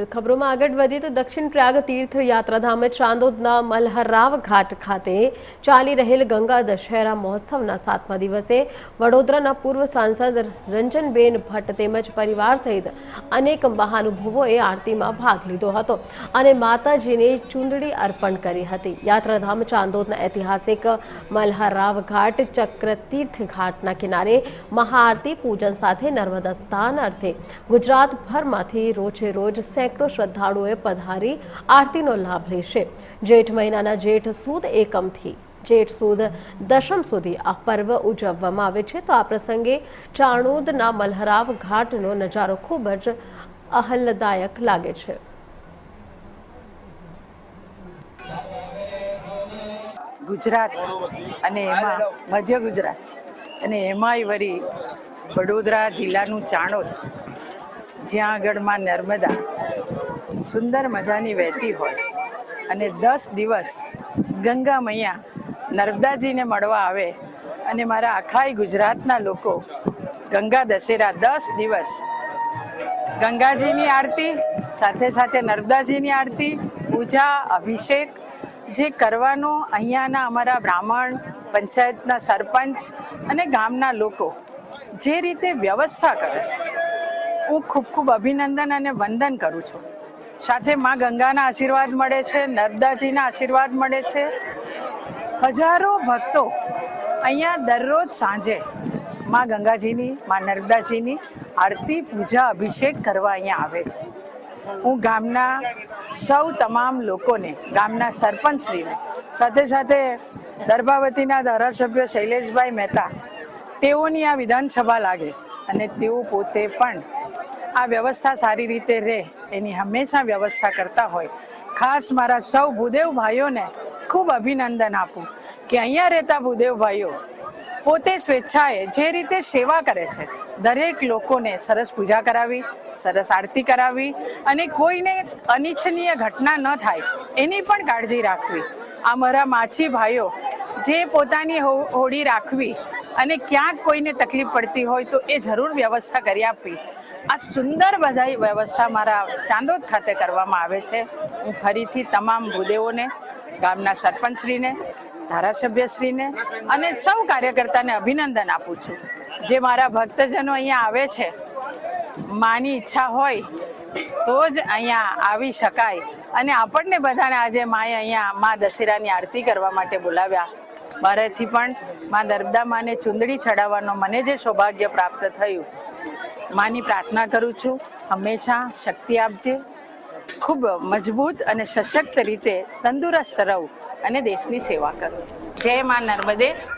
ખબરોમાં આગળ વધીએ તો દક્ષિણ પ્રયાગ તીર્થ યાત્રાધામ ચાંદોદના મલહરાવ ઘાટ ખાતે ચાલી રહેલ ગંગા દશહેરા મહોત્સવના સાતમા દિવસે વડોદરાના પૂર્વ સાંસદ રંજનબેન ભટ્ટ તેમજ પરિવાર સહિત અનેક મહાનુભવોએ આરતીમાં ભાગ લીધો હતો અને માતાજીને ચૂંદડી અર્પણ કરી હતી. યાત્રાધામ ચાંદોદના ઐતિહાસિક મલહરાવ ઘાટ ચક્ર તીર્થ ઘાટના કિનારે મહાઆરતી પૂજન સાથે નર્મદા સ્થાન અર્થે ગુજરાતભરમાંથી રોજે રોજ સેંકડો શ્રદ્ધાળુઓએ પધારી આરતીનો લાભ લેશે. જેઠ મહિનાના જેઠ સુદ એકમથી જેઠ સુદ દશમ સુધી આ પર્વ ઉજવવામાં આવે છે. તો આ પ્રસંગે ચાણોદના મલહરાવ ઘાટનો નજારો ખૂબ જ આહ્લાદાયક લાગે છે. ગુજરાત અને એમાં મધ્ય ગુજરાત અને એમાંય વળી વડોદરા જિલ્લાનું ચાણોદ, જ્યાં આગળમાં નર્મદા સુંદર મજાની વહેતી હોય અને દસ દિવસ ગંગા મૈયા નર્મદાજીને મળવા આવે અને મારા આખાય ગુજરાતના લોકો ગંગા દશેરા દસ દિવસ ગંગાજીની આરતી, સાથે સાથે નર્મદાજીની આરતી, પૂજા, અભિષેક જે કરવાનો અહીંયાના અમારા બ્રાહ્મણ, પંચાયતના સરપંચ અને ગામના લોકો જે રીતે વ્યવસ્થા કરે છે. હું ખૂબ ખૂબ અભિનંદન અને વંદન કરું છું. સાથે માં ગંગાના આશીર્વાદ મળે છે, નર્મદાજીના આશીર્વાદ મળે છે. હજારો ભક્તો અહીંયા દરરોજ સાંજે માં ગંગાજીની, માં નર્મદાજીની આરતી, પૂજા, અભિષેક કરવા અહીંયા આવે છે. હું ગામના સૌ તમામ લોકોને, ગામના સરપંચશ્રીને, સાથે સાથે દર્ભાવતીના ધારાસભ્ય શૈલેષભાઈ મહેતા, તેઓની આ વિધાનસભા લાગે અને તેઓ પોતે પણ આ વ્યવસ્થા સારી રીતે રહે એની હંમેશા વ્યવસ્થા કરતા હોય. ખાસ મારા સૌ ભૂદેવ ભાઈઓને ખૂબ અભિનંદન આપું કે અહીંયા રહેતા ભૂદેવ ભાઈઓ પોતે સ્વેચ્છાએ જે રીતે સેવા કરે છે, દરેક લોકોને સરસ પૂજા કરાવી, સરસ આરતી કરાવી અને કોઈને અનિચ્છનીય ઘટના ન થાય એની પણ કાળજી રાખવી. આ મારા માછી ભાઈઓ જે પોતાની હોડી રાખવી અને ક્યાંક કોઈને તકલીફ પડતી હોય તો એ જરૂર વ્યવસ્થા કરી આપવી. આ સુંદર બધા વ્યવસ્થા મારા ચાંદોદ ખાતે કરવામાં આવે છે. હું ફરીથી તમામ ભૂદેવોને, ગામના સરપંચશ્રીને, ધારાસભ્યશ્રીને અને સૌ કાર્યકર્તાને અભિનંદન આપું છું. જે મારા ભક્તજનો અહીંયા આવે છે, માની ઈચ્છા હોય તો જ અહીંયા આવી શકાય. અને આપણને બધાને આજે માએ અહીંયા મા દશેરાની આરતી કરવા માટે બોલાવ્યા. મારેથી પણ મા નર્મદા માને ચુંદડી ચડાવવાનો મને જે સૌભાગ્ય પ્રાપ્ત થયું. માની પ્રાર્થના કરું છું. હંમેશા શક્તિ આપજે. ખૂબ મજબૂત અને સશક્ત રીતે તંદુરસ્ત રહું અને દેશની સેવા કરું. જય મા નર્મદે.